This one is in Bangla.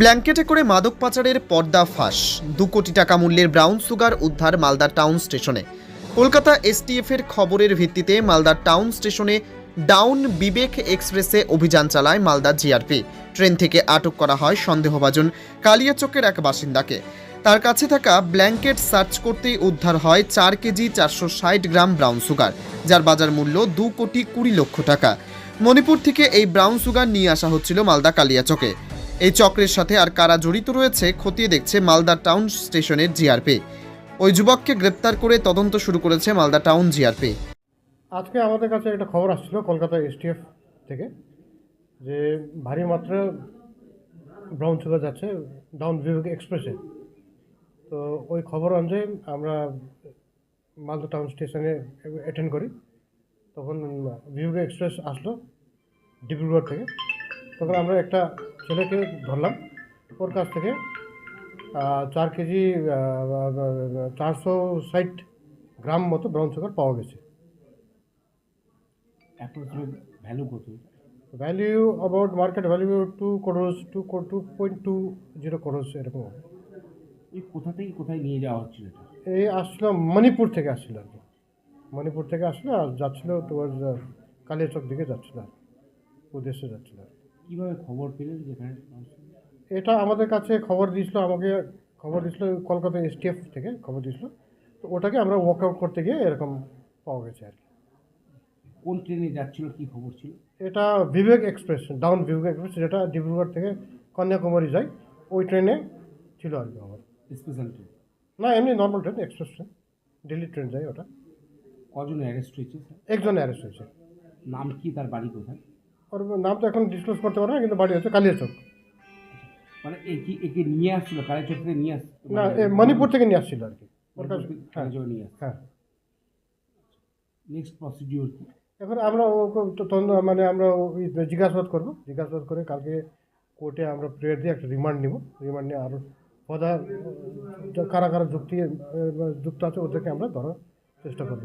ব্ল্যাঙ্কেটে করে মাদক পাচারের পর্দা ফাঁস। দু কোটি টাকা মূল্যের ব্রাউন সুগার উদ্ধার মালদা টাউন স্টেশনে। কলকাতা এসটিএফ এর খবরের ভিত্তিতে মালদা টাউন স্টেশনে ডাউন বিবেক এক্সপ্রেসে অভিযান চালায় মালদা জিআরপি। ট্রেন থেকে আটক করা হয় সন্দেহভাজন কালিয়াচকের এক বাসিন্দাকে। তার কাছে থাকা ব্ল্যাঙ্কেট সার্চ করতেই উদ্ধার হয় চার কেজি চারশো ষাট গ্রাম ব্রাউন সুগার, যার বাজার মূল্য দু কোটি কুড়ি লক্ষ টাকা। মণিপুর থেকে এই ব্রাউন সুগার নিয়ে আসা হচ্ছিল মালদা কালিয়াচকে। এই চক্রের সাথে আর কারা জড়িত রয়েছে খতিয়ে দেখছে মালদা টাউন স্টেশনের জিআরপি। ওই যুবককে গ্রেপ্তার করে তদন্ত শুরু করেছে মালদা টাউন জিআরপি। আজকে আমাদের কাছে একটা খবর আসছিল কলকাতা এসটিএফ থেকে, যে ভারী মাত্রা ব্রাউন সুগার যাচ্ছে ডাউন বিভাগ এক্সপ্রেসে। তো ওই খবর অনুযায়ী আমরা মালদা টাউন স্টেশনে অ্যাটেন্ড করি। তখন বিভাগ এক্সপ্রেস আসলো ডিব্রুগড় থেকে। তখন আমরা একটা ছেলেকে ধরলাম। ওর কাছ থেকে চার কেজি চারশো ষাট গ্রাম মতো ব্রাউন সুগার পাওয়া গেছে। ভ্যালু কত? Value about market value two crores two two point two zero crores এরকম। এই কোথা থেকে কোথায় নিয়ে যাওয়া হচ্ছিল এই আসছিল মণিপুর থেকে আসছিল আর কি। মণিপুর থেকে আসলো আর যাচ্ছিল টুয়ার্ড কালিয়াচক দিকে যাচ্ছিল আর। উদ্দেশ্যে যাচ্ছিল আর কি। কীভাবে খবর পেলেন যেখানে এটা আমাদের কাছে খবর দিয়েছিল আমাকে খবর দিয়েছিল কলকাতা এসটিএফ থেকে খবর দিয়েছিল। তো ওটাকে আমরা ওয়ার্কআউট করতে গিয়ে এরকম পাওয়া গেছে আর কি। কোন ট্রেনে যাচ্ছিল কি খবর ছিল? এটা Vivek express down Vivek express যেটা ডিব্রুগড় থেকে কন্যাকুমারী যায় ওই ট্রেনে ছিল আর কি আমার স্পেশাল ট্রেন না এমনি normal train express train Delhi train যায় ওটা। কজন অ্যারেস্ট হয়েছে একজন অ্যারেস্ট হয়েছে। নাম কি তার বাড়ি কোথায়? ওর নাম তো এখন ডিসক্লোজ করতে পারব না কিন্তু বাড়ি হচ্ছে কালিয়াচক। মানে একে একে নিয়ে আসছিল? কালেচক থেকে নিয়ে আসছিল? না এ মণিপুর থেকে নিয়ে আসছিল আর কি। ওর কাছে হ্যাঁ। নিয়ে হ্যাঁ। নেক্সট প্রসিডিওর কি? এখন আমরা মানে আমরা জিজ্ঞাসাবাদ করব। জিজ্ঞাসাবাদ করে কালকে কোর্টে আমরা প্রেয়ার দিয়ে একটা রিমান্ড নিব। রিমান্ড নিয়ে আরও পদা কারা কারা যুক্তি যুক্ত আছে ওদেরকে আমরা ধরার চেষ্টা করব।